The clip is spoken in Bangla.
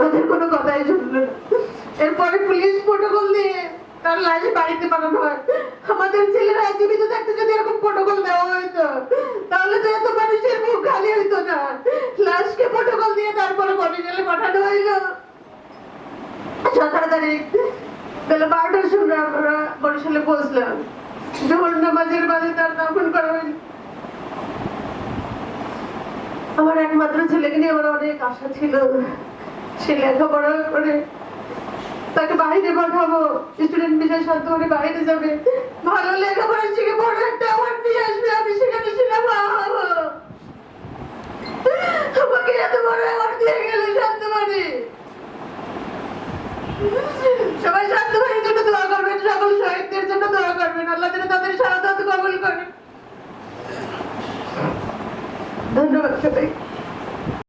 ওদের কোনো কথাই শুনলো না। এরপরে পুলিশ প্রোটোকল দিয়ে তার লাশ বাড়িতে পাঠানো হয়। আমাদের ছেলেরা জীবিত থাকতে যদি এরকম প্রোটোকল দেওয়া হইতো তাহলে তো এত মানুষের মুখ খালি হইতো না। লাশকে প্রোটোকল দিয়ে তারপরে হসপিটালে পাঠানো হইল। সতেরো তারিখ। বেলা বারোটার সময় আমরা বরিশালে পৌঁছলাম। নামাজের বাদে তার দাফন করা হইল। আমার একমাত্র ছেলেকে নিয়ে আমার অনেক আশা ছিল। সে লেখাপড়া করে তাকে বাইরে পাঠাবো। স্টুডেন্ট বিষয় শান্ত করে বাইরে যাবে। ভালো লেখাপড়া শিখে বড় একটা অ্যাওয়ার্ড নিয়ে আসবে, আমি সেখানে আমাকে এত বড় দিয়ে গেলে মানে সবাই শান্ত জন্য দোয়া করবেন, সকল শহীদদের জন্য দোয়া করবেন। আল্লাহ যেন তাদের শাহাদাত কবুল করেন ধন্যবাদ সবাই